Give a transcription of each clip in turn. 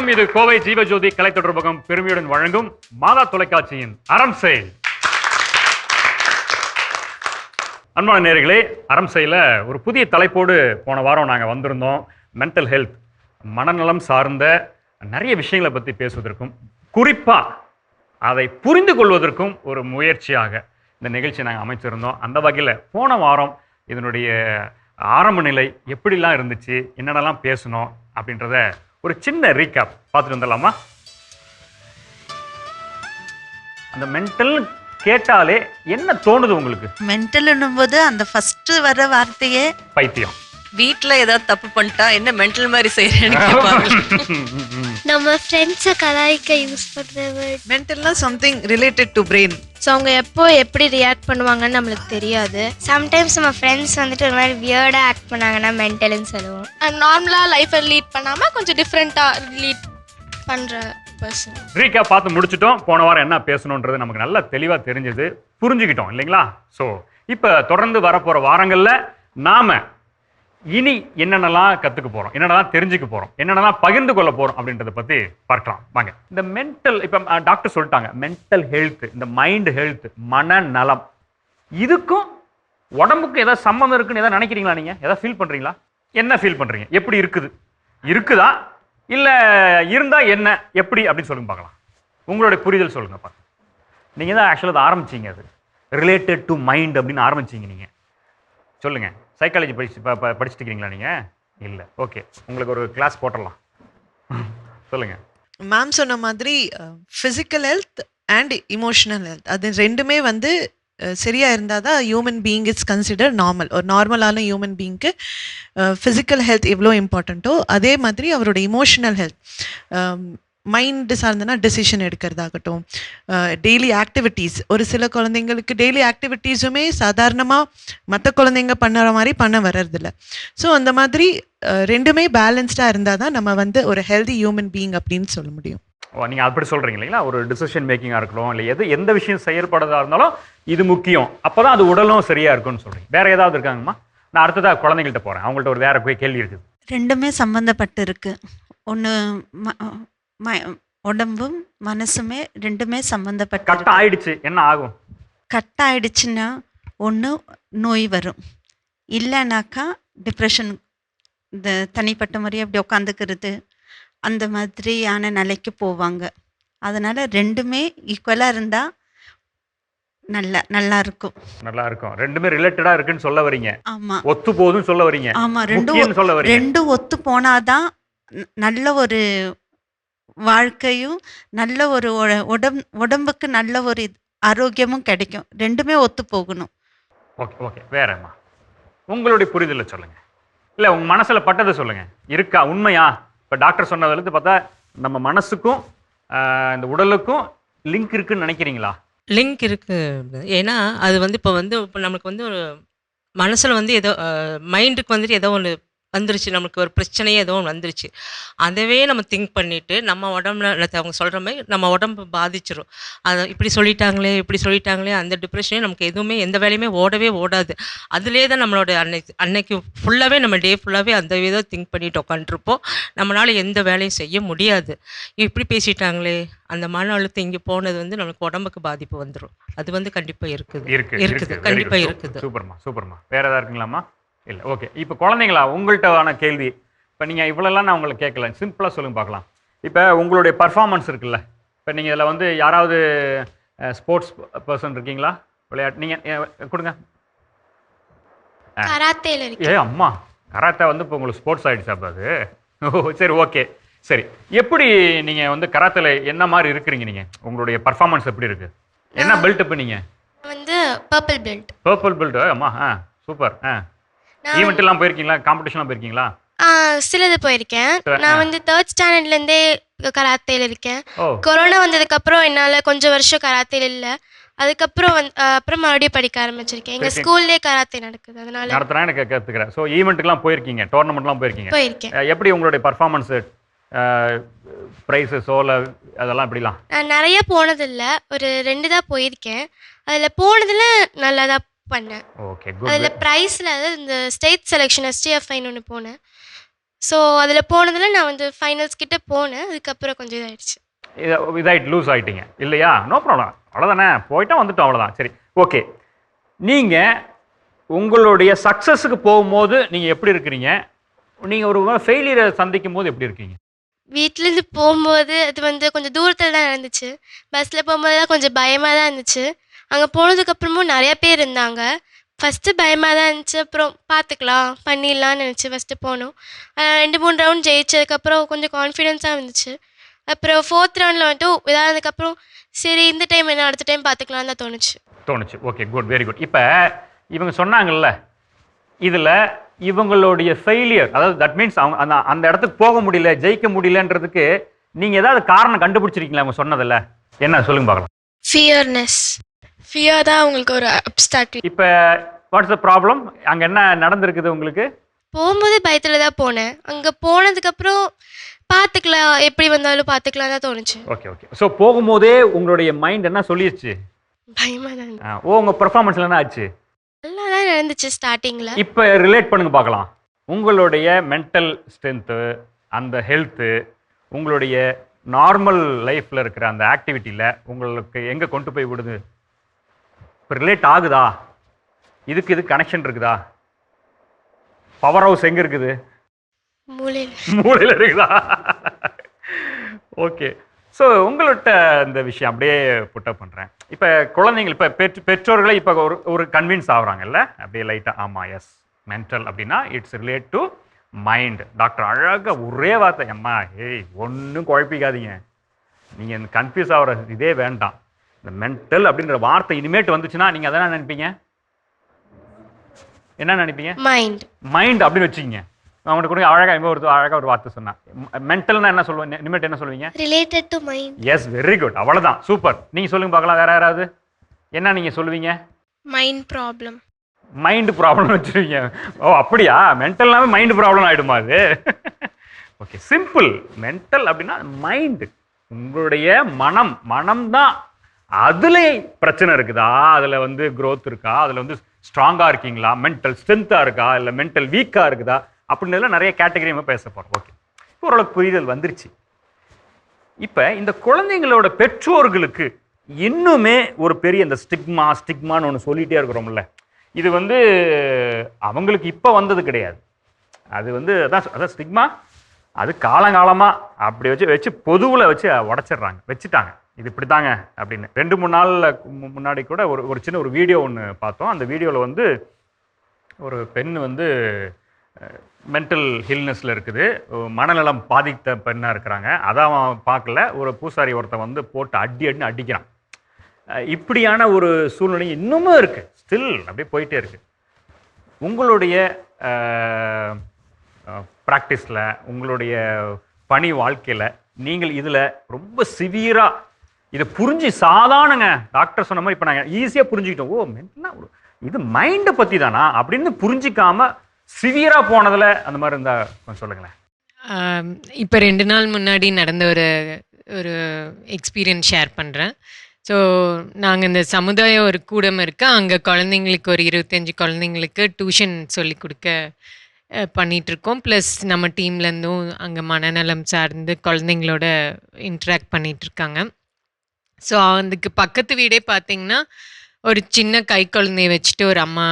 வணக்கம். இது கோவை ஜீவஜோதி கலை தொடர்பகம் பெருமையுடன் வழங்கும் மாதா தொலைக்காட்சியின் அறம் செயல். அன்பான நேர்களே அறம் செயல ஒரு புதிய தலைப்போடு போன வாரம் நாங்கள் வந்திருந்தோம். மென்டல் ஹெல்த் மனநலம் சார்ந்த நிறைய விஷயங்களை பற்றி பேசுவதற்கும் குறிப்பாக அதை புரிந்து கொள்வதற்கும் ஒரு முயற்சியாக இந்த நிகழ்ச்சி நாங்கள் அமைச்சிருந்தோம். அந்த வகையில் போன வாரம் இதனுடைய ஆரம்ப நிலை எப்படிலாம் இருந்துச்சு என்னென்னலாம் பேசணும் அப்படின்றத ஒரு சின்ன ரீகேப் பார்த்துட்டு வந்துடலாமா? அந்த மென்டல் கேட்டாலே என்ன தோணுது உங்களுக்கு? மென்டல்னும் போது அந்த ஃபர்ஸ்ட் வர வார்த்தையே பைத்தியம். வீட்ல ஏதாவது தப்பு பண்ணிட்டா என்ன மென்டல் மாதிரி செய்யறேன்னு கேட்பாங்க. நம்ம ஃப்ரெண்ட்ஸை கலாய்க்க யூஸ் பண்ணுற word மென்டல்னா something related to brain so அவங்க எப்போ எப்படி ரியாக்ட் பண்ணுவாங்கன்னு நம்மளுக்கு தெரியாது. சம்டைம்ஸ் நம்ம ஃப்ரெண்ட்ஸ் வந்துட்டு ஒரு மாதிரி வியர்டாக ஆக்ட் பண்ணாங்கன்னா மென்டல்னு சொல்லுவோம். நார்மலாக லைஃப்பை லீட் பண்ணாமல் கொஞ்சம் டிஃப்ரெண்ட்டாக லீட் பண்ணுற பர்சன் ரீகேப் பார்த்து முடிச்சிட்டோம். போன வாரம் என்ன பேசணுன்றது நமக்கு நல்லா தெளிவாக தெரிஞ்சது. புரிஞ்சுக்கிட்டோம் இல்லைங்களா? ஸோ இப்போ தொடர்ந்து வரப்போகிற வாரங்களில் நாம இனி என்னென்னலாம் கற்றுக்க போகிறோம் என்னென்னலாம் தெரிஞ்சுக்க போகிறோம் என்னென்னலாம் பகிர்ந்து கொள்ள போகிறோம் அப்படின்றத பற்றி பார்க்கலாம். வாங்க. இந்த மென்டல் இப்போ டாக்டர் சொல்லிட்டாங்க. மென்டல் ஹெல்த் இந்த மைண்ட் ஹெல்த் மனநலம். இதுக்கும் உடம்புக்கும் ஏதாவது சம்மந்தம் இருக்குன்னு எதாவது நினைக்கிறீங்களா நீங்கள் எதாவது ஃபீல் பண்ணுறீங்களா என்ன ஃபீல் பண்ணுறீங்க எப்படி இருக்குது? இருக்குதா? இல்லை இருந்தால் என்ன? எப்படி? அப்படின்னு சொல்லுங்க பார்க்கலாம். உங்களுடைய புரிதல் சொல்லுங்க நீங்கள் தான் ஆக்சுவலாக அதை ஆரம்பிச்சீங்க அது. ரிலேட்டட் டு மைண்ட் அப்படின்னு ஆரம்பிச்சீங்க நீங்கள் சொல்லுங்கள் சைக்காலஜி படிச்சு ப- படிச்சுட்டு இருக்கீங்களா நீங்கள் இல்லை. ஓகே உங்களுக்கு ஒரு கிளாஸ் போட்டுடலாம். சொல்லுங்கள் மேம் சொன்ன மாதிரி physical health and emotional health அது ரெண்டுமே வந்து சரியாக இருந்தால் தான் human being it's consider normal ஒரு நார்மலான ஹியூமன் பீயிங்க்கு ஃபிசிக்கல் ஹெல்த் எவ்வளோ இம்பார்ட்டண்ட்டோ அதே மாதிரி அவரோட இமோஷனல் ஹெல்த் மைண்டு சார்ந்தனா டெசிஷன் எடுக்கிறதாகட்டும். டெய்லி ஆக்டிவிட்டீஸ் ஒரு சில குழந்தைங்களுக்கு டெய்லி ஆக்டிவிட்டீஸுமே சாதாரணமாக மற்ற குழந்தைங்க பண்ணுற மாதிரி பண்ண வர்றதில்ல. ஸோ அந்த மாதிரி ரெண்டுமே பேலன்ஸ்டாக இருந்தால் தான் நம்ம வந்து ஒரு ஹெல்தி ஹியூமன் பீயிங் அப்படின்னு சொல்ல முடியும். ஓ நீங்கள் அப்படி சொல்கிறீங்க இல்லைங்களா? ஒரு டிசிஷன் மேக்கிங்காக இருக்கட்டும் இல்லை எது எந்த விஷயம் செயல்படுறதா இருந்தாலும் இது முக்கியம். அப்போ தான் அது உடலும் சரியாக இருக்கும்னு சொல்கிறீங்க வேற ஏதாவது இருக்காங்கம்மா? நான் அடுத்ததாக குழந்தைங்கள்ட்ட போகிறேன் அவங்கள்ட்ட ஒரு வேற போய் கேள்வி இருக்குது. ரெண்டுமே சம்மந்தப்பட்டு இருக்கு. ஒன்று உடம்பும் மனசுமே ரெண்டுமே சம்மந்தப்பட்டு. ஆயிடுச்சு என்ன ஆகும்? கட் ஆயிடுச்சுன்னா ஒன்று நோய் வரும். இல்லைனாக்கா டிப்ரெஷன் இந்த தனிப்பட்ட முறையாக அப்படி உட்காந்துக்கிறது அந்த மாதிரியான நிலைக்கு போவாங்க. அதனால் ரெண்டுமே ஈக்குவலாக இருந்தால் நல்லா நல்லா இருக்கும். நல்லா இருக்கும். ரெண்டுமே ரிலேட்டடாக இருக்குன்னு சொல்ல வரீங்க. ஆமாம் ஒத்து போகுதுன்னு சொல்ல வரீங்க. ஆமாம் ரெண்டும் சொல்ல வரீங்க. ரெண்டும் ஒத்து போனாதான் நல்ல ஒரு வாழ்க்கையும் நல்ல ஒரு உட- உடம் உடம்புக்கு நல்ல ஒரு ஆரோக்கியமும் கிடைக்கும். ரெண்டுமே ஒத்து போகணும். Okay okay. வேறம்மா உங்களுடைய புரிதலை சொல்லுங்க. இல்லை உங்க மனசுல பட்டதை சொல்லுங்க. இருக்கா உண்மையா? இப்போ டாக்டர் சொன்னதுலேருந்து பார்த்தா நம்ம மனசுக்கும் இந்த உடலுக்கும் லிங்க் இருக்குன்னு நினைக்கிறீங்களா? லிங்க் இருக்கு. ஏன்னா அது வந்து இப்போ வந்து இப்போ நமக்கு வந்து ஒரு மனசில் வந்து ஏதோ மைண்டுக்கு வந்துட்டு ஏதோ ஒன்று வந்துருச்சு. நமக்கு ஒரு பிரச்சனையே ஒன்று வந்துருச்சு. அதவே நம்ம திங்க் பண்ணிட்டு நம்ம உடம்புல அவங்க சொல்கிற மாதிரி நம்ம உடம்பு பாதிச்சிரும். அதை இப்படி சொல்லிட்டாங்களே இப்படி சொல்லிட்டாங்களே அந்த டிப்ரெஷனே நமக்கு எதுவுமே எந்த வேலையுமே ஓடவே ஓடாது. அதுலேயே தான் நம்மளோட அன்னைக்கு அன்னைக்கு ஃபுல்லாகவே நம்ம டே ஃபுல்லாகவே அந்த விதம் திங்க் பண்ணிட்டு உட்காந்துருப்போம் நம்மளால எந்த வேலையும் செய்ய முடியாது. இப்படி பேசிட்டாங்களே அந்த மன அழுத்தம் இங்கே போனது வந்து நமக்கு உடம்புக்கு பாதிப்பு வந்துடும் அது வந்து கண்டிப்பாக இருக்குது. இருக்கு இருக்குது கண்டிப்பாக இருக்குது. சூப்பர்மா சூப்பர்மா. வேற ஏதாவது இருக்குங்களாம்மா? இல்லை ஓகே இப்போ குழந்தைங்களா உங்கள்கிட்டவான கேள்வி. இப்போ நீங்கள் இவ்வளோலாம் நான் உங்களை கேட்கல. சிம்பிளாக சொல்லுங்க பார்க்கலாம். இப்போ உங்களுடைய பர்ஃபார்மன்ஸ் இருக்குல்ல. இப்போ நீங்கள் இதில் வந்து யாராவது ஸ்போர்ட்ஸ் பர்சன் இருக்கீங்களா? விளையாட்டு நீங்கள் கொடுங்க. ஏ அம்மா கராத்தே வந்து இப்போ உங்களுக்கு ஸ்போர்ட்ஸ் ஆகிடுச்சா அப்போ அது? ஓ சரி ஓகே சரி. எப்படி நீங்கள் வந்து கராத்தேல என்ன மாதிரி இருக்கிறீங்க நீங்கள் உங்களுடைய பர்ஃபார்மன்ஸ் எப்படி இருக்குது என்ன பெல்ட் இப்போ நீங்கள் வந்து பர்பிள் பெல்ட் பர்பிள் பெல்ட் அம்மா ஆ சூப்பர் ஆ ஈவெண்ட் எல்லாம் போயிருக்கீங்களா? காம்படிஷன்லாம் போயிருக்கீங்களா? சிலது போயிருக்கேன். நான் வந்து தேர்ட் ஸ்டாண்டர்ட்லேருந்தே கராத்தேல இருக்கேன். கொரோனா வந்ததுக்கப்புறம் என்னால் கொஞ்சம் வருஷம் கராத்தேல இல்லை. அதுக்கப்புறம் வந்து அப்புறம் மறுபடியும் படிக்க ஆரம்பிச்சிருக்கேன். எங்கள். ஸ்கூல்லே கராத்தே நடக்குது. அதனால நடத்துறேன் எனக்கு கற்றுக்கிறேன் ஸோ ஈவெண்ட்டுக்குலாம் போயிருக்கீங்க டோர்னமெண்ட்லாம் போயிருக்கீங்க. போயிருக்கேன். எப்படி உங்களுடைய பர்ஃபார்மன்ஸு ப்ரைஸு சோல அதெல்லாம் எப்படிலாம்? நான் நிறைய போனதில்ல. ஒரு ரெண்டு தான் போயிருக்கேன். அதில் போனதில் நல்லா தான் பண்ணேன். ஓகே அதில் ப்ரைஸில் இந்த ஸ்டேட் செலெக்ஷன் எஸ்டிஎஃப்ஐன்னு ஒன்று போனேன். ஸோ அதில் போனதில் நான் வந்து ஃபைனல்ஸ் கிட்ட போனேன். அதுக்கப்புறம் கொஞ்சம் இதாயிடுச்சு. இத- இதாயிட்டு லூஸ் ஆயிட்டீங்க. இல்லையா? நோ ப்ராப்ளம் அவ்வளோதானே போயிட்டா வந்துட்டோம் அவ்வளோதான் சரி ஓகே நீங்கள் உங்களுடைய சக்ஸஸுக்கு போகும்போது நீங்கள் எப்படி இருக்கிறீங்க? நீங்கள் ஒரு ஃபெயிலியரை சந்திக்கும் போது எப்படி இருக்கீங்க? வீட்டிலேருந்து போகும்போது அது வந்து கொஞ்சம் தூரத்தில் தான் இருந்துச்சு பஸ்ஸில் போகும்போது தான் கொஞ்சம் பயமாக தான் இருந்துச்சு. அங்கே போனதுக்கப்புறமும் நிறைய பேர் இருந்தாங்க. ஃபஸ்ட்டு பயமாக தான் இருந்துச்சு. அப்புறம் பார்த்துக்கலாம் பண்ணிடலாம்னு நினச்சி ஃபஸ்ட்டு போனோம். ரெண்டு மூணு ரவுண்ட் ஜெயிச்சதுக்கப்புறம் கொஞ்சம் கான்ஃபிடென்ஸாக இருந்துச்சு. அப்புறம் ஃபோர்த் ரவுண்டில் வந்துட்டு இதானதுக்கப்புறம் சரி இந்த டைம் என்ன அடுத்த டைம் பார்த்துக்கலாம் தான் தோணுச்சு. தோணுச்சு. ஓகே குட் வெரி குட் இப்போ இவங்க சொன்னாங்கல்ல இதில் இவங்களுடைய ஃபெயிலியர் அதாவது தட் மீன்ஸ் அவங்க அந்த அந்த இடத்துக்கு போக முடியல ஜெயிக்க முடியலன்றதுக்கு நீங்கள் ஏதாவது காரணம் கண்டுபிடிச்சிருக்கீங்களா அவங்க சொன்னதில்ல என்ன சொல்லுங்க பார்க்கலாம். ஃபியர்னஸ் ஃபியர் தான் உங்களுக்கு ஒரு அப்டாக்கிள் இப்போ வாட்ஸ் த ப்ராப்ளம் அங்கே என்ன நடந்திருக்குது உங்களுக்கு? போகும்போது பயத்தில் தான் போனேன். அங்கே போனதுக்கப்புறம் பார்த்துக்கலாம் எப்படி வந்தாலும் பார்த்துக்கலாம் தான் தோணுச்சு. ஓகே ஓகே ஸோ போகும்போதே உங்களுடைய மைண்ட் என்ன சொல்லிடுச்சு பயமாக தான். ஆ, ஓ உங்கள் பெர்ஃபார்மன்ஸில் என்ன ஆச்சு? நல்லா தான் நடந்துச்சு ஸ்டார்டிங்கில் இப்போ ரிலேட் பண்ணுங்க பார்க்கலாம். உங்களுடைய மென்டல் ஸ்ட்ரென்த்து அந்த ஹெல்த்து உங்களுடைய நார்மல் லைஃப்பில் இருக்கிற அந்த ஆக்டிவிட்டியில் உங்களுக்கு எங்கே கொண்டு போய் விடுது? இப்போ ரிலேட் ஆகுதா? இதுக்கு இது கனெக்ஷன் இருக்குதா? பவர் ஹவுஸ் எங்கே இருக்குது? மூளையில் இருக்குதா? ஓகே ஸோ உங்கள்கிட்ட இந்த விஷயம் அப்படியே புட்டப் பண்ணுறேன் இப்போ குழந்தைங்க இப்போ பெற்று பெற்றோர்களே இப்போ ஒரு ஒரு கன்வின்ஸ் ஆகுறாங்கல்ல? அப்படியே லைட்டாக ஆமாம் எஸ் மென்டல் அப்படின்னா it's relate to mind doctor அழகாக ஒரே வார்த்தை அம்மா ஏய் ஒன்றும் குழப்பிக்காதீங்க. நீங்கள் கன்ஃபியூஸ் ஆகிற இதே வேண்டாம். இந்த மென்டல் அப்படின்ற வார்த்தை இனிமேட்டு வந்துச்சுன்னா நீங்கள் அதை என்ன நினைப்பீங்க? என்ன நினைப்பீங்க? மைண்ட் மைண்ட் அப்படின்னு வச்சுக்கிங்க. அவனுக்கு கூட அழகா இவன் ஒரு அழகா ஒரு வார்த்தை சொன்னான். மென்டல்னா என்ன சொல்லுவீங்க இனிமேட்டு என்ன சொல்லுவீங்க? Related to mind yes very good அவ்வளவுதான். சூப்பர் நீங்க சொல்லுங்க பார்க்கலாம். வேற யாராவது? என்ன நீங்க சொல்லுவீங்க? மைண்ட் ப்ராப்ளம் மைண்ட் ப்ராப்ளம் வச்சிருவீங்க. ஓ அப்படியா? மென்டல்னாவே மைண்ட் ப்ராப்ளம் ஆயிடுமா அது? ஓகே சிம்பிள் மென்டல் அப்படின்னா மைண்ட் உங்களுடைய மனம். மனம் தான் அதுல பிரச்சனை இருக்குதா? அதுல வந்து க்ரோத் இருக்கா? அதுல வந்து ஸ்ட்ராங்கா இருக்கீங்களா? மென்டல் ஸ்ட்ரென்த்தா இருக்கா? இல்ல மென்டல் வீக்கா இருக்குதா? அப்படின்றதுல நிறைய கேட்டகரி நம்ம பேச போறோம். ஓகே ஓரளவுக்கு புரிதல் வந்துருச்சு. இப்போ இந்த குழந்தைங்களோட பெற்றோர்களுக்கு இன்னுமே ஒரு பெரிய இந்த ஸ்டிக்மா ஸ்டிக்மான்னு ஒன்று சொல்லிகிட்டே இருக்கிறோம்ல. இது வந்து அவங்களுக்கு இப்போ வந்தது கிடையாது. அது வந்து அதான் அதான் ஸ்டிக்மா அது காலங்காலமாக அப்படி வச்சு வச்சு பொதுவில் வச்சு உடச்சிடுறாங்க வச்சுட்டாங்க. இது இப்படி தாங்க அப்படின்னு. ரெண்டு மூணு நாளில் முன்னாடி கூட ஒரு ஒரு சின்ன ஒரு வீடியோ ஒன்று பார்த்தோம். அந்த வீடியோவில் வந்து ஒரு பெண் வந்து மென்டல் ஹில்னஸில் இருக்குது. மனநலம் பாதித்த பெண்ணாக இருக்கிறாங்க. அதான் அவன் பார்க்கல. ஒரு பூசாரி ஒருத்தன் வந்து போட்டு அடி அடின்னு அடிக்கிறான். இப்படியான ஒரு சூழ்நிலை இன்னமும் இருக்குது ஸ்டில் அப்படியே போயிட்டே இருக்குது உங்களுடைய ப்ராக்டிஸில் உங்களுடைய பணி வாழ்க்கையில் நீங்கள் இதில் ரொம்ப சிவியராக இதை புரிஞ்சு சாதாரணங்க. டாக்டர் சொன்ன மாதிரி இப்போ நாங்கள் ஈஸியாக புரிஞ்சுக்கிட்டோம். ஓ என்ன இது மைண்டை பற்றி தானா அப்படின்னு புரிஞ்சிக்காம சிவியராக போனதில் அந்த மாதிரி இருந்தால் கொஞ்சம் சொல்லுங்களேன். இப்போ ரெண்டு நாள் முன்னாடி நடந்த ஒரு ஒரு எக்ஸ்பீரியன்ஸ் ஷேர் பண்ணுறேன் ஸோ நாங்கள் இந்த சமுதாய ஒரு கூடம் இருக்கு. அங்கே குழந்தைங்களுக்கு ஒரு இருபத்தஞ்சி குழந்தைங்களுக்கு டியூஷன் சொல்லி கொடுக்க பண்ணிகிட்ருக்கோம் இருக்கோம் ப்ளஸ் நம்ம டீம்லேருந்தும் அங்கே மனநலம் சார்ந்து குழந்தைங்களோட இன்ட்ராக்ட் பண்ணிகிட்ருக்காங்க இருக்காங்க ஸோ அதுக்கு பக்கத்து வீடே பார்த்தீங்கன்னா ஒரு சின்ன கை குழந்தைய வச்சுட்டு ஒரு அம்மா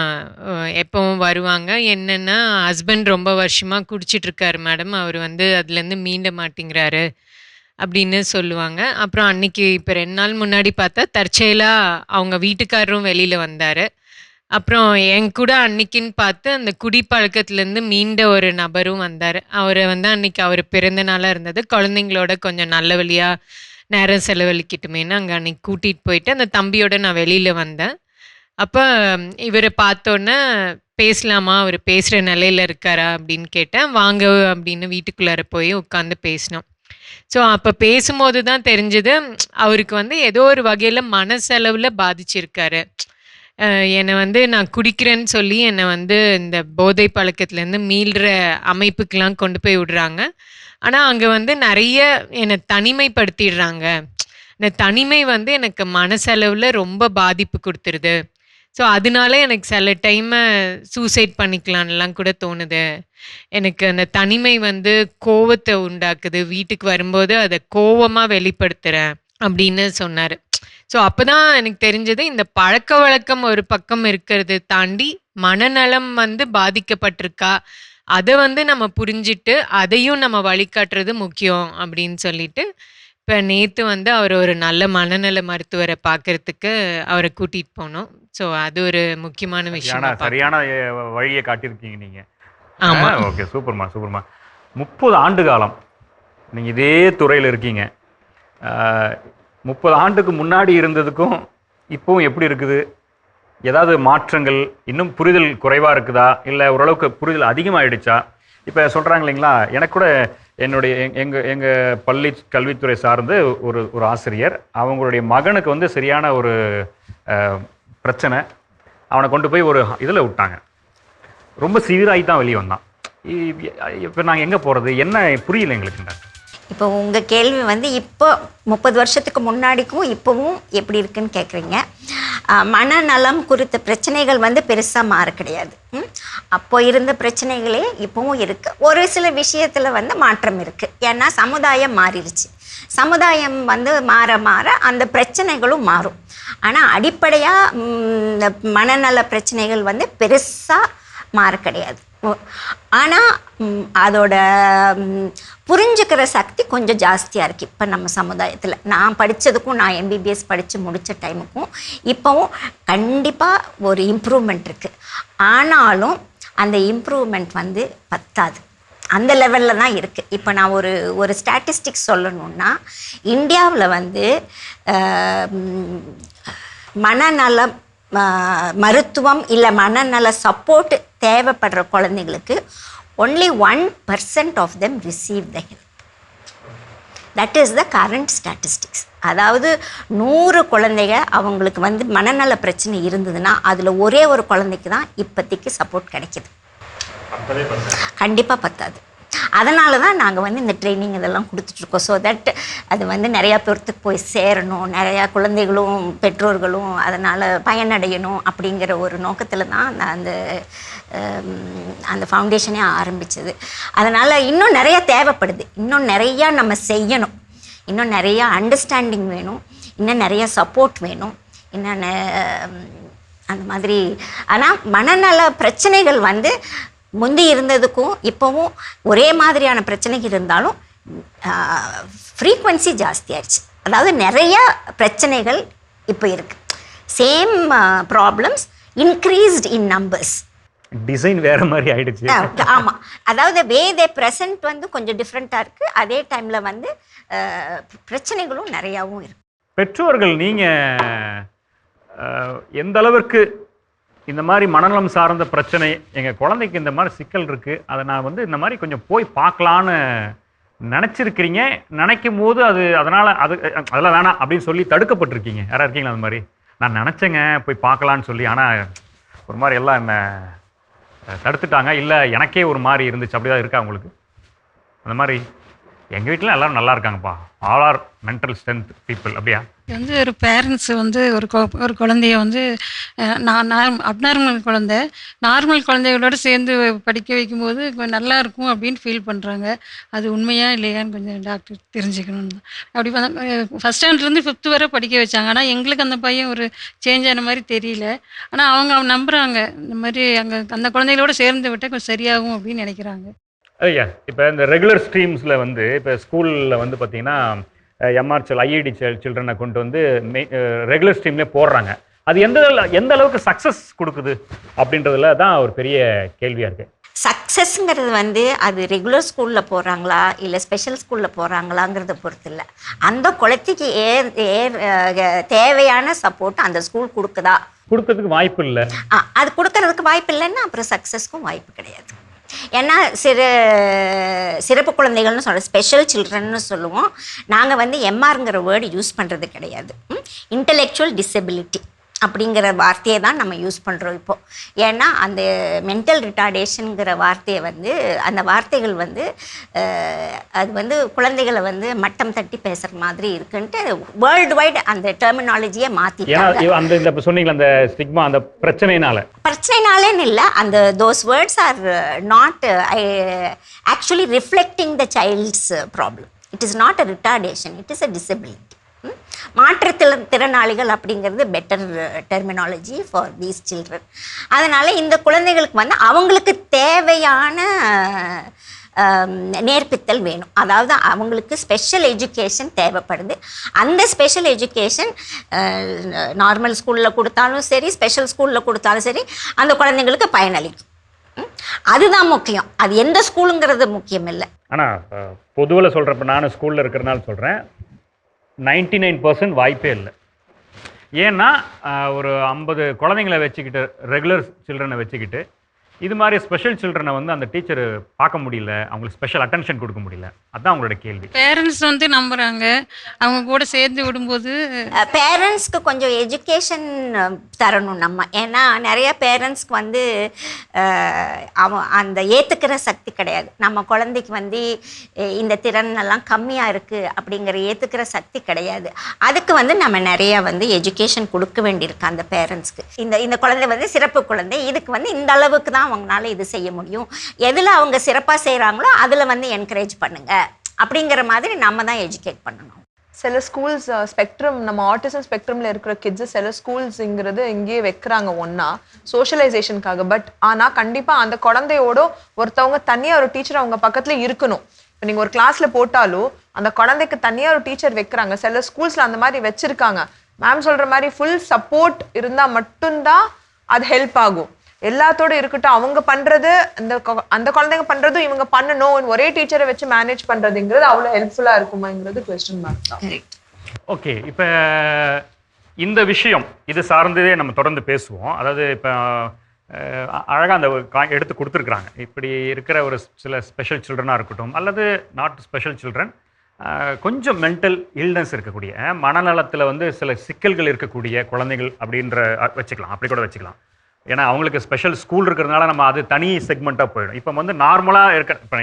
எப்பவும் வருவாங்க. என்னென்னா ஹஸ்பண்ட் ரொம்ப வருஷமாக குடிச்சிட்ருக்காரு மேடம் அவர் வந்து அதுலேருந்து மீண்ட மாட்டேங்கிறாரு அப்படின்னு சொல்லுவாங்க. அப்புறம் அன்னைக்கு இப்போ ரெண்டு நாள் முன்னாடி பார்த்தா தற்செயலாக அவங்க வீட்டுக்காரரும் வெளியில் வந்தார். அப்புறம் என் கூட அன்னைக்குன்னு பார்த்து அந்த குடிப்பழக்கத்துலேருந்து மீண்ட ஒரு நபரும் வந்தார். அவரை வந்து அன்னைக்கு அவர் பிறந்த நாளாக இருந்தது. குழந்தைங்களோட கொஞ்சம் நல்ல வழியாக நேரம் செலவழிக்கட்டுமேன்னு அங்கே அன்னைக்கு கூட்டிகிட்டு போயிட்டு அந்த தம்பியோட நான் வெளியில் வந்தேன். அப்போ இவரை பார்த்தோன்னே பேசலாமா? அவர் பேசுகிற நிலையில் இருக்காரா? அப்படின்னு கேட்டேன். வாங்க அப்படின்னு வீட்டுக்குள்ளார போய் உட்காந்து பேசினோம். ஸோ அப்போ பேசும்போது தான் தெரிஞ்சது அவருக்கு வந்து ஏதோ ஒரு வகையில் மனசளவில் பாதிச்சிருக்காரு. என்னை வந்து நான் குடிக்கிறேன்னு சொல்லி என்னை வந்து இந்த போதை பழக்கத்துலேருந்து மீள்ற அமைப்புக்கெலாம் கொண்டு போய் விடுறாங்க. ஆனால் அங்கே வந்து நிறைய என்னை தனிமைப்படுத்திடுறாங்க. இந்த தனிமை வந்து எனக்கு மனசளவில் ரொம்ப பாதிப்பு கொடுத்துருது. ஸோ அதனால எனக்கு சில டைமை சூசைட் பண்ணிக்கலான்லாம் கூட தோணுது. எனக்கு அந்த தனிமை வந்து கோவத்தை உண்டாக்குது. வீட்டுக்கு வரும்போது அதை கோவமாக வெளிப்படுத்துகிறேன் அப்படின்னு சொன்னார். ஸோ அப்போ தான் எனக்கு தெரிஞ்சது இந்த பழக்க வழக்கம் ஒரு பக்கம் இருக்கிறது தாண்டி மனநலம் வந்து பாதிக்கப்பட்டிருக்கா அதை வந்து நம்ம புரிஞ்சிட்டு அதையும் நம்ம வழிகாட்டுறது முக்கியம் அப்படின்னு சொல்லிட்டு இப்போ நேற்று வந்து அவர் ஒரு நல்ல மனநல மருத்துவரை பார்க்கறதுக்கு அவரை கூட்டிகிட்டு போனோம். ஸோ அது ஒரு முக்கியமான விஷயம் சரியான வழியை காட்டியிருக்கீங்க நீங்க. ஆமா. ஓகே சூப்பர்மா சூப்பர்மா. முப்பது ஆண்டு காலம் நீங்க இதே துறையில் இருக்கீங்க. முப்பது ஆண்டுக்கு முன்னாடி இருந்ததுக்கும் இப்போவும் எப்படி இருக்குது? ஏதாவது மாற்றங்கள் இன்னும் புரிதல் குறைவாக இருக்குதா? இல்லை ஓரளவுக்கு புரிதல் அதிகமாகிடுச்சா இப்போ சொல்கிறாங்க இல்லைங்களா? எனக்கு கூட என்னுடைய எங்கள் எங்கள் பள்ளி கல்வித்துறை சார்ந்து ஒரு ஒரு ஆசிரியர். அவங்களுடைய மகனுக்கு வந்து சரியான ஒரு பிரச்சனை. அவனை கொண்டு போய் ஒரு இதில் விட்டாங்க. ரொம்ப சிவியராகி தான் வெளியே வந்தான். இப்போ நாங்கள் எங்கே போகிறது என்ன புரியல எங்களுக்கு இப்போ உங்கள் கேள்வி வந்து இப்போ முப்பது வருஷத்துக்கு முன்னாடிக்கும் இப்போவும் எப்படி இருக்குன்னு கேட்குறீங்க மனநலம் குறித்த பிரச்சனைகள் வந்து பெருசாக மாற கிடையாது. அப்போ இருந்த பிரச்சனைகளே இப்போவும் இருக்குது ஒரு சில விஷயத்தில் வந்து மாற்றம் இருக்குது ஏன்னா சமுதாயம் மாறிடுச்சு. சமுதாயம் வந்து மாற மாற அந்த பிரச்சனைகளும் மாறும். ஆனால் அடிப்படையாக மனநல பிரச்சனைகள் வந்து பெருசாக மாற கிடையாது. ஆனால் அதோட புரிஞ்சுக்கிற சக்தி கொஞ்சம் ஜாஸ்தியாக இருக்குது இப்போ நம்ம சமுதாயத்தில். நான் படித்ததுக்கும் நான் எம்பிபிஎஸ் படித்து முடித்த டைமுக்கும் இப்போவும் கண்டிப்பாக ஒரு இம்ப்ரூவ்மெண்ட் இருக்குது ஆனாலும் அந்த இம்ப்ரூவ்மெண்ட் வந்து பத்தாது. அந்த லெவலில் தான் இருக்குது இப்போ நான் ஒரு ஒரு ஸ்டாட்டிஸ்டிக்ஸ் சொல்லணுன்னா இந்தியாவில் வந்து மனநலம் மருத்துவம் இல்லை மனநல சப்போர்ட் தேவைப்படுற குழந்தைங்களுக்கு only one percent of them receive the help that is the current statistics அதாவது நூறு குழந்தைங்க அவங்களுக்கு வந்து மனநல பிரச்சனை இருந்ததுன்னா அதில் ஒரே ஒரு குழந்தைக்கு தான் இப்போதைக்கு சப்போர்ட் கிடைக்கிது. கண்டிப்பாக பத்தாது. அதனால தான் நாங்கள் வந்து இந்த ட்ரைனிங் இதெல்லாம் கொடுத்துட்ருக்கோம். ஸோ தட் அது வந்து நிறையா பேர்த்துக்கு போய் சேரணும். நிறையா குழந்தைகளும் பெற்றோர்களும் அதனால் பயனடையணும் அப்படிங்கிற ஒரு நோக்கத்தில் தான் நான் அந்த அந்த ஃபவுண்டேஷனே ஆரம்பித்தது அதனால் இன்னும் நிறையா தேவைப்படுது. இன்னும் நிறையா நம்ம செய்யணும். இன்னும் நிறையா அண்டர்ஸ்டாண்டிங் வேணும். இன்னும் நிறையா சப்போர்ட் வேணும். இன்னும் அந்த மாதிரி. ஆனால் மனநல பிரச்சனைகள் வந்து முந்தி இருந்ததுக்கும் இப்போவும் ஒரே மாதிரியான பிரச்சனைகள் இருந்தாலும் ஃப்ரீக்வன்சி ஜாஸ்தி ஆயிடுச்சு அதாவது நிறைய பிரச்சனைகள் இப்போ இருக்குது same problems increased in numbers design வேற மாதிரி ஆயிடுச்சு. ஆமாம் அதாவது வே தே ப்ரெசன்ட் வந்து கொஞ்சம் டிஃப்ரெண்ட்டாக இருக்குது அதே டைமில் வந்து பிரச்சனைகளும் நிறையாவும் இருக்குது பெற்றோர்கள் நீங்க அஹ், எந்த அளவிற்கு இந்த மாதிரி மனநலம் சார்ந்த பிரச்சனை எங்கள் குழந்தைக்கு இந்த மாதிரி சிக்கல் இருக்குது அதை நான் வந்து இந்த மாதிரி கொஞ்சம் போய் பார்க்கலான்னு நினச்சிருக்கிறீங்க. நினைக்கும் போது அது அதனால் அது அதெல்லாம் வேணாம் அப்படின்னு சொல்லி தடுக்கப்பட்டிருக்கீங்க. யாரா இருக்கீங்களா அந்த மாதிரி? நான் நினச்சேங்க போய் பார்க்கலான்னு சொல்லி. ஆனால் ஒரு மாதிரி எல்லாம் என்ன தடுத்துட்டாங்க. இல்லை எனக்கே ஒரு மாதிரி இருந்துச்சு. அப்படி தான் இருக்கா உங்களுக்கு? அந்த மாதிரி எங்கள் வீட்டில் எல்லாரும் நல்லா இருக்காங்கப்பா. All are mental strength people அப்படியா? வந்து ஒரு பேரண்ட்ஸ் வந்து ஒரு கொ- ஒரு குழந்தைய வந்து நான் நார்ம் அப்நார்மல் குழந்தை. நார்மல் குழந்தைகளோட சேர்ந்து படிக்க வைக்கும்போது கொஞ்சம் நல்லா இருக்கும் அப்படின்னு ஃபீல் பண்ணுறாங்க அது உண்மையா இல்லையான்னு கொஞ்சம் டாக்டர் தெரிஞ்சுக்கணும் அப்படி ஃபஸ்ட் ஸ்டாண்டர்ட்லேருந்து ஃபிஃப்த் வரை படிக்க வச்சாங்க. ஆனால் எங்களுக்கு அந்த பையன் ஒரு சேஞ்ச் ஆன மாதிரி தெரியல. ஆனால் அவங்க நம்புகிறாங்க இந்த மாதிரி அங்கே அந்த குழந்தைகளோட சேர்ந்து விட்டால் கொஞ்சம் சரியாகும் அப்படின்னு நினைக்கிறாங்க. ஐயா இப்போ இந்த ரெகுலர் ஸ்ட்ரீம்ஸில் வந்து இப்போ ஸ்கூலில் வந்து பார்த்தீங்கன்னா எம்ஆர்எல் ஐஐடி சில்ட்ரனை கொண்டு வந்து ரெகுலர் ஸ்ட்ரீம்லேயே போடுறாங்க. அது எந்த எந்த அளவுக்கு சக்ஸஸ் கொடுக்குது அப்படின்றதுல தான் ஒரு பெரிய கேள்வியாக இருக்குது சக்ஸஸ்ங்கிறது வந்து அது ரெகுலர் ஸ்கூலில் போகிறாங்களா இல்லை ஸ்பெஷல் ஸ்கூலில் போகிறாங்களாங்கிறத பொறுத்து இல்லை அந்த குழந்தைக்கு ஏர் அஹ், தேவையான சப்போர்ட் அந்த ஸ்கூல் கொடுக்குதா? கொடுக்கறதுக்கு வாய்ப்பு இல்லை. அது கொடுக்கறதுக்கு வாய்ப்பு இல்லைன்னா அப்புறம் சக்ஸஸ்க்கும் வாய்ப்பு கிடையாது. ஏன்னா சிறு சிறப்பு குழந்தைகள்னு சொல்கிற ஸ்பெஷல் சில்ட்ரன்னு சொல்லுவோம். நாங்கள் வந்து எம்ஆருங்கிற வேர்டு யூஸ் பண்ணுறது கிடையாது. இன்டலெக்சுவல் டிசபிலிட்டி அப்படிங்கிற வார்த்தையை தான் நம்ம யூஸ் பண்ணுறோம் இப்போ. ஏன்னா அந்த மென்டல் ரிட்டார்டேஷனுங்கிற வார்த்தையை வந்து அந்த வார்த்தைகள் வந்து அது வந்து குழந்தைகளை வந்து மட்டம் தட்டி பேசுகிற மாதிரி இருக்குன்ட்டு வேர்ல்டு வைடு அந்த டெர்மினாலஜியை இவ- அந்த இந்த சொன்னீங்களா அந்த ஸ்டிக்மா அந்த பிரச்சனையினால. பிரச்சனைனாலேன்னு இல்லை அந்த those words are not actually reflecting the child's problem it is not a retardation it is a disability மாற்றுத்திறன் திறனாளிகள் அப்படிங்கிறது better terminology for these children அதனால் இந்த குழந்தைகளுக்கு வந்து அவங்களுக்கு தேவையான நேர்ப்பித்தல் வேணும். அதாவது அவங்களுக்கு ஸ்பெஷல் எஜுகேஷன் தேவைப்படுது. அந்த ஸ்பெஷல் எஜுகேஷன் நார்மல் ஸ்கூலில் கொடுத்தாலும் சரி ஸ்பெஷல் ஸ்கூலில் கொடுத்தாலும் சரி அந்த குழந்தைங்களுக்கு பயனளிக்கும். அதுதான் முக்கியம். அது எந்த ஸ்கூலுங்கிறது முக்கியம் இல்லை ஆனால் பொதுவில் சொல்கிறப்ப நானும் ஸ்கூல்ல இருக்கிறனால சொல்றேன். நைன்டி நைன் பர்சன்ட் வாய்ப்பே இல்லை. ஏன்னா ஒரு ஐம்பது குழந்தைங்களை வச்சுக்கிட்டு ரெகுலர் சில்ட்ரனை வச்சுக்கிட்டு இது மாதிரி ஸ்பெஷல் சில்ட்ரனை வந்து அந்த டீச்சர் பார்க்க முடியல. அவங்களுக்கு ஸ்பெஷல் அட்டென்ஷன் கொடுக்க முடியல. அதான் அவங்களோட கேள்வி. பேரண்ட்ஸ் வந்து நம்புறாங்க. அவங்க கூட சேர்ந்து விடும்போது பேரண்ட்ஸ்க்கு கொஞ்சம் எஜுகேஷன் தரணும் நம்ம. ஏன்னா நிறைய பேரண்ட்ஸ்க்கு வந்து அவன் அந்த ஏற்றுக்கிற சக்தி கிடையாது. நம்ம குழந்தைக்கு வந்து இந்த திறன் எல்லாம் கம்மியாக இருக்குது அப்படிங்கிற ஏற்றுக்கிற சக்தி கிடையாது. அதுக்கு வந்து நம்ம நிறைய வந்து எஜுகேஷன் கொடுக்க வேண்டியிருக்கு அந்த பேரண்ட்ஸ்க்கு இந்த இந்த குழந்தை வந்து சிறப்பு குழந்தை. இதுக்கு வந்து இந்த அளவுக்கு தான் அவங்களால இது செய்ய முடியும். எதில் அவங்க சிறப்பாக செய்கிறாங்களோ அதில் வந்து என்கரேஜ் பண்ணுங்க. அப்படிங்கிற மாதிரி நம்ம தான் எஜுகேட் பண்ணணும். சில ஸ்கூல்ஸ் ஸ்பெக்ட்ரம் நம்ம ஆர்டிசம் ஸ்பெக்ட்ரமில் இருக்கிற கிட்ஸ் சில ஸ்கூல்ஸுங்கிறது இங்கேயே வைக்கிறாங்க ஒன்றா சோஷியலைசேஷனுக்காக பட் ஆனா கண்டிப்பா அந்த குழந்தையோட ஒருத்தவங்க தனியாக ஒரு டீச்சர் அவங்க பக்கத்துல இருக்கணும். இப்போ நீங்க ஒரு கிளாஸ்ல போட்டாலும் அந்த குழந்தைக்கு தனியாக ஒரு டீச்சர் வைக்கிறாங்க. சில ஸ்கூல்ஸ்ல அந்த மாதிரி வச்சிருக்காங்க. மேம் சொல்ற மாதிரி ஃபுல் சப்போர்ட் இருந்தால் மட்டும்தான் அது ஹெல்ப் ஆகும். எல்லாத்தோட இருக்கட்டும் அவங்க பண்றது அந்த அந்த குழந்தைங்க பண்றதும் இவங்க பண்ணணும். ஒரே டீச்சரை வச்சு மேனேஜ் பண்றதுங்கிறது அவ்வளவு ஹெல்ப்ஃபுல்லா இருக்குமாங்கிறது கொஸ்டின் மார்க் தான். ஓகே இப்போ இந்த விஷயம் இது சார்ந்ததே நம்ம தொடர்ந்து பேசுவோம். அதாவது இப்போ அழகாக அந்த எடுத்து கொடுத்துருக்குறாங்க. இப்படி இருக்கிற ஒரு சில ஸ்பெஷல் சில்ட்ரனாக இருக்கட்டும் அல்லது நாட் ஸ்பெஷல் சில்ட்ரன் கொஞ்சம் மென்டல் இல்னஸ் இருக்கக்கூடிய மனநலத்தில் வந்து சில சிக்கல்கள் இருக்கக்கூடிய குழந்தைகள் அப்படின்ற வச்சுக்கலாம். அப்படி கூட வச்சுக்கலாம். ஏன்னா அவங்களுக்கு ஸ்பெஷல் ஸ்கூல் இருக்கிறதுனால நம்ம அது தனி செக்மெண்ட்டாக போயிடும். இப்போ வந்து நார்மலாக இருக்கிற இப்போ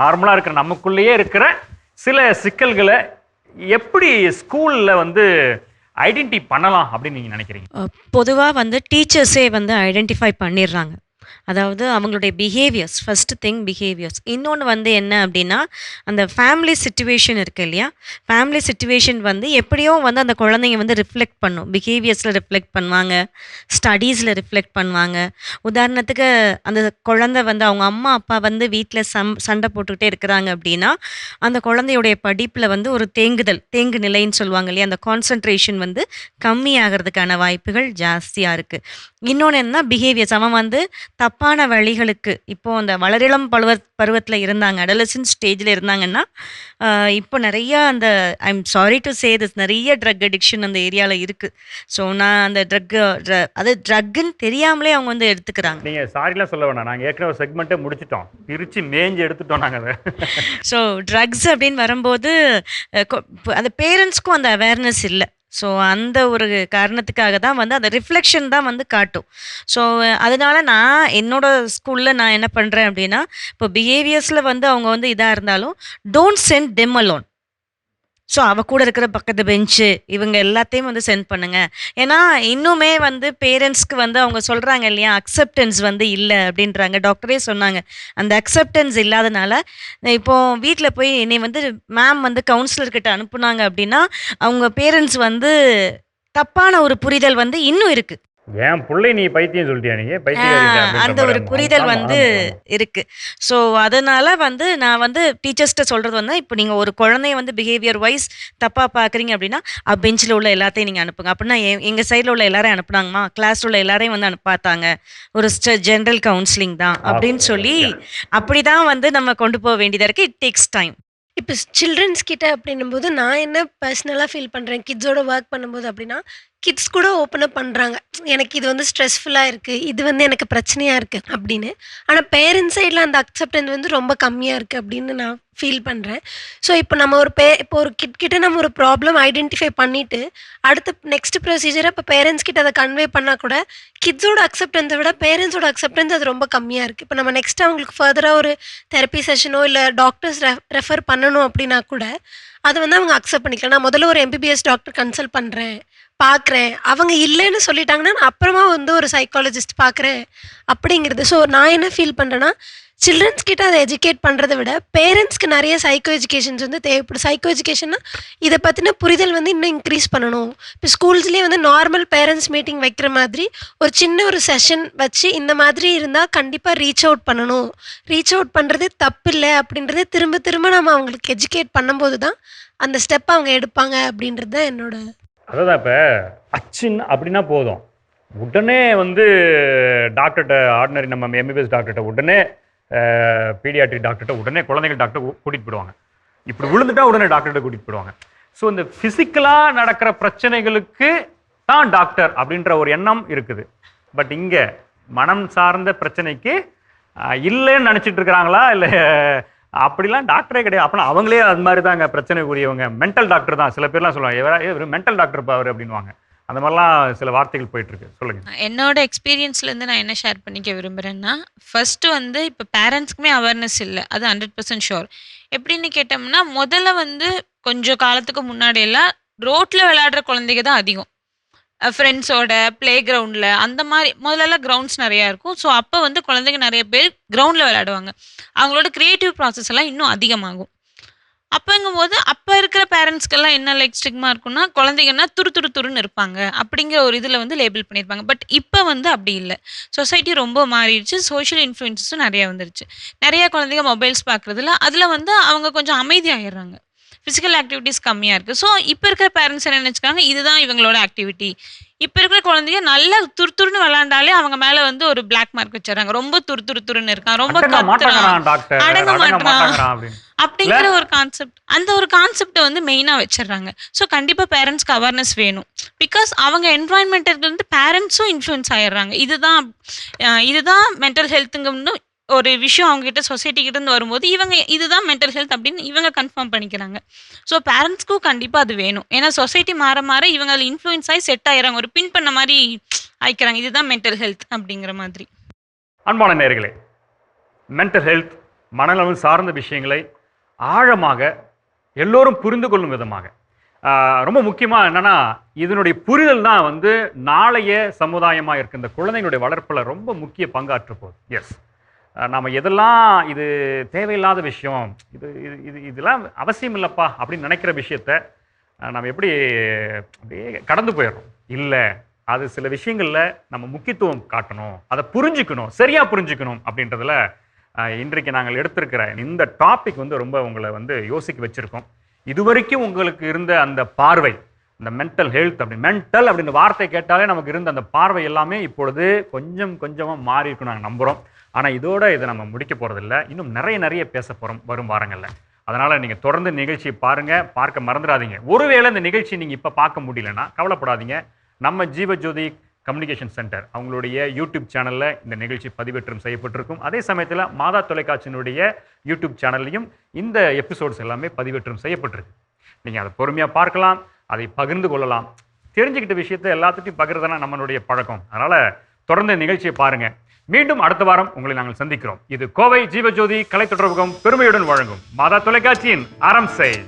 நார்மலாக இருக்கிற நமக்குள்ளேயே இருக்கிற சில சிக்கல்களை எப்படி ஸ்கூலில் வந்து ஐடென்டி பண்ணலாம் அப்படின்னு நீங்கள் நினைக்கிறீங்க? பொதுவாக வந்து டீச்சர்ஸே வந்து ஐடென்டிஃபை பண்ணிடுறாங்க. அதாவது அவங்களுடைய பிஹேவியர்ஸ் ஃபஸ்ட்டு திங் பிஹேவியர்ஸ் இன்னொன்று வந்து என்ன அப்படின்னா அந்த ஃபேமிலி சுச்சுவேஷன் இருக்குது இல்லையா? ஃபேமிலி சுச்சுவேஷன் வந்து எப்படியோ வந்து அந்த குழந்தைங்க வந்து ரிஃப்ளெக்ட் பண்ணும். பிஹேவியர்ஸில் ரிஃப்ளெக்ட் பண்ணுவாங்க ஸ்டடீஸில் ரிஃப்ளெக்ட் பண்ணுவாங்க. உதாரணத்துக்கு அந்த குழந்தை வந்து அவங்க அம்மா அப்பா வந்து வீட்டில் சம் சண்டை போட்டுக்கிட்டே இருக்கிறாங்க அப்படின்னா அந்த குழந்தையுடைய படிப்பில் வந்து ஒரு தேங்குதல் தேங்கு நிலைன்னு சொல்லுவாங்க இல்லையா? அந்த கான்சன்ட்ரேஷன் வந்து கம்மியாகிறதுக்கான வாய்ப்புகள் ஜாஸ்தியாக இருக்குது இன்னொன்று என்ன பிஹேவியர்ஸ் அவன் வந்து தப்பான வழிகளுக்கு இப்போ அந்த வளரிளம் பருவ பருவத்தில் இருந்தாங்க அடலசன் ஸ்டேஜில் இருந்தாங்கன்னா இப்போ நிறைய அந்த I'm sorry to say this நிறைய ட்ரக் அடிக்ஷன் அந்த ஏரியாவில் இருக்குது ஸோ நான் அந்த ட்ரக்கு அது ட்ரக்குன்னு தெரியாமலே அவங்க வந்து எடுத்துக்கிறாங்க. நீங்கள் சாரிலாம் சொல்ல வேணாம். நாங்கள் ஏற்கனவே ஒரு செக்மெண்ட்டே முடிச்சிட்டோம். பிரித்து மேஞ்சு எடுத்துட்டோம் நாங்கள் அதை. ஸோ ட்ரக்ஸ் அப்படின்னு வரும்போது அந்த பேரண்ட்ஸ்க்கும் அந்த அவேர்னஸ் இல்லை. ஸோ அந்த ஒரு காரணத்துக்காக தான் வந்து அந்த ரிஃப்ளெக்ஷன் தான் வந்து காட்டும். ஸோ அதனால நான் என்னோட ஸ்கூலில் நான் என்ன பண்ணுறேன் அப்படின்னா இப்போ பிஹேவியர்ஸில் வந்து அவங்க வந்து இதாக இருந்தாலும் don't send them alone so அவ கூட இருக்கிற பக்கத்து பெஞ்சு இவங்க எல்லாத்தையும் வந்து சென்ட் பண்ணுங்க. ஏன்னா இன்னுமே வந்து பேரண்ட்ஸ்க்கு வந்து அவங்க சொல்கிறாங்க இல்லையா அக்செப்டன்ஸ் வந்து இல்லை அப்படின்றாங்க. டாக்டரே சொன்னாங்க. அந்த அக்செப்டன்ஸ் இல்லாதனால இப்போ வீட்டில் போய் என்னை வந்து மேம் வந்து கவுன்சிலர்கிட்ட அனுப்புனாங்க அப்படின்னா அவங்க பேரண்ட்ஸ் வந்து தப்பான ஒரு புரிதல் வந்து இன்னும் இருக்குது என் பிள்ளை நீ பைத்தியம் சொல்லிட்டியா நீ பைத்தியம் அந்த ஒரு புரிதல் வந்து இருக்கு. ஸோ அதனால வந்து நான் வந்து டீச்சர்ஸ்கிட்ட சொல்றது வந்து இப்போ நீங்க ஒரு குழந்தைய வந்து பிஹேவியர் வைஸ் தப்பா பாக்குறீங்க அப்படின்னா பெஞ்சில் உள்ள எல்லாத்தையும் நீங்க அனுப்புங்க. அப்படின்னா எங்க சைடில் உள்ள எல்லாரையும் அனுப்புனாங்கம்மா. கிளாஸ்ல உள்ள எல்லாரையும் வந்து அனுப்ப பார்த்தாங்க ஒரு ஜென்ரல் கவுன்சிலிங் தான் அப்படின்னு சொல்லி அப்படிதான் வந்து நம்ம கொண்டு போக வேண்டியதா இருக்கு. இட் டேக்ஸ் டைம் இப்போ சில்ட்ரன்ஸ் கிட்ட அப்படின்னும் போது நான் என்ன பர்சனலாக ஃபீல் பண்ணுறேன் கிட்ஸோட ஒர்க் பண்ணும்போது அப்படின்னா கிட்ஸ் கூட ஓப்பன் அப் பண்ணுறாங்க எனக்கு இது வந்து ஸ்ட்ரெஸ்ஃபுல்லாக இருக்குது இது வந்து எனக்கு பிரச்சனையாக இருக்குது அப்படின்னு. ஆனால் பேரண்ட்ஸ் சைடில் அந்த அக்செப்டன்ஸ் வந்து ரொம்ப கம்மியாக இருக்குது அப்படின்னு நான் ஃபீல் பண்ணுறேன் ஸோ இப்போ நம்ம ஒரு பே இப்போ ஒரு கிட் கிட்ட நம்ம ஒரு ப்ராப்ளம் ஐடென்டிஃபை பண்ணிவிட்டு அடுத்த நெக்ஸ்ட் ப்ரொசீஜரை இப்போ பேரண்ட்ஸ் கிட்ட அதை கன்வே பண்ணால் கூட கிட்ஸோட அக்செப்டன்ஸை விட பேரண்ட்ஸோட அக்செப்டன்ஸ் அது ரொம்ப கம்மியாக இருக்குது இப்போ நம்ம நெக்ஸ்ட் அவங்களுக்கு ஃபர்தராக ஒரு தெரப்பி செஷனோ இல்லை டாக்டர்ஸ் ரெஃபர் பண்ணணும் அப்படின்னா கூட அதை வந்து அவங்க அக்செப்ட் பண்ணிக்கலாம். நான் முதல்ல ஒரு எம்பிபிஎஸ் டாக்டர் கன்சல்ட் பண்ணுறேன் பார்க்குறேன் அவங்க இல்லைன்னு சொல்லிட்டாங்கன்னா நான் அப்புறமா வந்து ஒரு சைக்காலஜிஸ்ட் பார்க்குறேன் அப்படிங்கிறது. ஸோ நான் என்ன ஃபீல் பண்ணுறேன்னா சில்ட்ரன்ஸ் கிட்ட அதை எஜுகேட் பண்ணுறதை விட பேரண்ட்ஸ்க்கு நிறைய சைக்கோ எஜுகேஷன்ஸ் வந்து தேவைப்படும். சைக்கோ எஜுகேஷன்னா இதை பற்றின புரிதல் வந்து இன்னும் இன்க்ரீஸ் பண்ணணும். இப்போ ஸ்கூல்ஸ்லேயே வந்து நார்மல் பேரண்ட்ஸ் மீட்டிங் வைக்கிற மாதிரி ஒரு சின்ன ஒரு செஷன் வச்சு இந்த மாதிரி இருந்தால் கண்டிப்பாக ரீச் அவுட் பண்ணணும். ரீச் அவுட் பண்ணுறது தப்பு இல்லை அப்படின்றத திரும்ப திரும்ப நம்ம அவங்களுக்கு எஜுகேட் பண்ணும்போது தான் அந்த ஸ்டெப் அவங்க எடுப்பாங்க அப்படின்றது தான் என்னோட அதான் இப்போ அச்சின் அப்படின்னா போதும். உடனே வந்து டாக்டர்கிட்ட ஆர்டினரி நம்ம எம்பிபிஎஸ் டாக்டர்கிட்ட உடனே பீடியாட்ரிக் டாக்டர்கிட்ட உடனே குழந்தைகள் டாக்டர் கூட்டிகிட்டு போயிடுவாங்க. இப்படி விழுந்துட்டா உடனே டாக்டர்கிட்ட கூட்டிகிட்டு போயிடுவாங்க. ஸோ இந்த ஃபிசிக்கலாக நடக்கிற பிரச்சனைகளுக்கு தான் டாக்டர் அப்படின்ற ஒரு எண்ணம் இருக்குது. பட் இங்கே மனம் சார்ந்த பிரச்சனைக்கு இல்லைன்னு நினச்சிட்டு இருக்கிறாங்களா? இல்லை அப்படிலாம் டாக்டரே கிடையாது. அப்படின்னா அவங்களே அது மாதிரி தாங்க பிரச்சனைக்குரியவங்க மென்டல் டாக்டர் தான். சில பேர்லாம் சொல்லுவாங்க இவரா இவர் மென்டல் டாக்டர் அவர்? அப்படின்வாங்க அந்த மாதிரிலாம் சில வார்த்தைகள் போயிட்டு இருக்கு சொல்லுங்க என்னோட எக்ஸ்பீரியன்ஸ்லேருந்து நான் என்ன ஷேர் பண்ணிக்க விரும்புகிறேன்னா ஃபர்ஸ்ட் வந்து இப்போ பேரண்ட்ஸ்க்குமே அவேர்னஸ் இல்லை. அது ஹண்ட்ரட் பர்சன்ட் ஷோர் எப்படின்னு கேட்டோம்னா முதல்ல வந்து கொஞ்சம் காலத்துக்கு முன்னாடியெல்லாம் ரோட்டில் விளையாடுற குழந்தைங்க தான் அதிகம். ஃப்ரெண்ட்ஸோட ப்ளே கிரவுண்டில் அந்த மாதிரி முதல்லலாம் கிரவுண்ட்ஸ் நிறையா இருக்கும். ஸோ அப்போ வந்து குழந்தைங்க நிறைய பேர் கிரவுண்டில் விளையாடுவாங்க. அவங்களோட க்ரியேட்டிவ் ப்ராசஸ் எல்லாம் இன்னும் அதிகமாகும். அப்போங்கும்போது அப்போ இருக்கிற பேரண்ட்ஸ்க்கெல்லாம் என்ன லைக் ஸ்டிக்மா இருக்கும்னா குழந்தைங்கன்னா துரு துரு துருன்னு இருப்பாங்க. அப்படிங்கிற ஒரு இதில் வந்து லேபிள் பண்ணியிருப்பாங்க. பட் இப்போ வந்து அப்படி இல்லை. சொசைட்டி ரொம்ப மாறிடுச்சு. சோஷியல் இன்ஃப்ளூயன்ஸும் நிறையா வந்துருச்சு. நிறையா குழந்தைங்க மொபைல்ஸ் பார்க்குறதுல அதில் வந்து அவங்க கொஞ்சம் அமைதியாகிடுறாங்க ஃபிசிக்கல் ஆக்டிவிட்டீஸ் கம்மியாக இருக்குது ஸோ இப்போ இருக்கிற பேரண்ட்ஸ் என்ன நினச்சிக்காங்க இதுதான் இவங்களோட ஆக்டிவிட்டி இப்போ இருக்கிற குழந்தைங்க நல்லா துரு துருன்னு விளாண்டாலே அவங்க மேலே வந்து ஒரு பிளாக் மார்க் வச்சிடறாங்க. ரொம்ப துரு துரு துருன்னு இருக்கான். ரொம்ப கத்துறான். அடங்க மாட்டான். அப்படிங்கிற ஒரு கான்செப்ட் அந்த ஒரு கான்செப்டை வந்து மெயினாக வச்சிடுறாங்க. ஸோ கண்டிப்பாக பேரண்ட்ஸ்க்கு அவேர்னஸ் வேணும். பிகாஸ் அவங்க என்வாயன்மெண்ட்டிலிருந்து பேரண்ட்ஸும் இன்ஃப்ளூயன்ஸ் ஆயிடுறாங்க. இதுதான் இதுதான் மென்டல் ஹெல்த்துங்கன்னு ஒரு விஷயம் அவங்க சொசைட்டிக்கிட்டேருந்து வரும்போது இவங்க இதுதான் மென்டல் ஹெல்த் அப்படின்னு இவங்க கன்ஃபார்ம் பண்ணிக்கிறாங்க. ஸோ பேரண்ட்ஸ்க்கும் கண்டிப்பாக அது வேணும். ஏன்னா சொசைட்டி மாற மாற இவங்க அதில் இன்ஃப்ளூயன்ஸ் ஆகி செட் ஆகிறாங்க ஒரு பின் பண்ண மாதிரி ஆயிக்கிறாங்க. இதுதான் மென்டல் ஹெல்த் அப்படிங்கிற மாதிரி. அன்பான நேர்களே மென்டல் ஹெல்த் மனநலம் சார்ந்த விஷயங்களை ஆழமாக எல்லோரும் புரிந்து கொள்ளும் விதமாக. ரொம்ப முக்கியமாக என்னன்னா இதனுடைய புரிதல் தான் வந்து நாளைய சமுதாயமாக இருக்க இந்த குழந்தைங்களுடைய வளர்ப்பில் ரொம்ப முக்கிய பங்காற்ற போகுது. எஸ் நாம் எதெல்லாம் இது தேவையில்லாத விஷயம் இது இது இது இதெல்லாம் அவசியம் இல்லைப்பா அப்படின்னு நினைக்கிற விஷயத்த நம்ம எப்படி அப்படியே கடந்து போயிடுறோம். இல்லை அது சில விஷயங்களில் நம்ம முக்கியத்துவம் காட்டணும் அதை புரிஞ்சுக்கணும் சரியாக புரிஞ்சுக்கணும் அப்படின்றதுல இன்றைக்கு நாங்கள் எடுத்திருக்கிற இந்த டாபிக் வந்து ரொம்ப உங்களை வந்து யோசிக்க வச்சுருக்கோம். இதுவரைக்கும் உங்களுக்கு இருந்த அந்த பார்வை இந்த மென்டல் ஹெல்த் அப்படி மென்டல் அப்படின்னு வார்த்தை கேட்டாலே நமக்கு இருந்த அந்த பார்வை எல்லாமே இப்பொழுது கொஞ்சம் கொஞ்சமாக மாறி இருக்கும் நாங்கள் நம்புகிறோம் ஆனால் இதோட இதை நம்ம முடிக்க போகிறதில்ல இன்னும் நிறைய நிறைய பேச போகிறோம் வரும் வாரங்களில். அதனால் நீங்கள் தொடர்ந்து நிகழ்ச்சியை பாருங்கள் பார்க்க மறந்துடாதீங்க. ஒருவேளை இந்த நிகழ்ச்சி நீங்கள் இப்போ பார்க்க முடியலன்னா கவலைப்படாதீங்க. நம்ம ஜீவஜோதி கம்யூனிகேஷன் சென்டர் அவங்களுடைய யூடியூப் சேனலில் இந்த நிகழ்ச்சி பதிவேற்றம் செய்யப்பட்டிருக்கும். அதே சமயத்தில் மாதா தொலைக்காட்சியினுடைய யூடியூப் சேனல்லையும் இந்த எபிசோட்ஸ் எல்லாமே பதிவேற்றம் செய்யப்பட்டிருக்கு. நீங்கள் அதை பொறுமையாக பார்க்கலாம். அதை பகிர்ந்து கொள்ளலாம். தெரிஞ்சுக்கிட்ட விஷயத்தை எல்லாத்துட்டையும் பகிர்றதுனா நம்மளுடைய பழக்கம். அதனால் தொடர்ந்து நிகழ்ச்சியை பாருங்கள் மீண்டும் அடுத்த வாரம் உங்களை நாங்கள் சந்திக்கிறோம். இது கோவை ஜீவஜோதி கலை தொடர்பகம் பெருமையுடன் வழங்கும் மாதா தொலைக்காட்சியின் அறம் செய்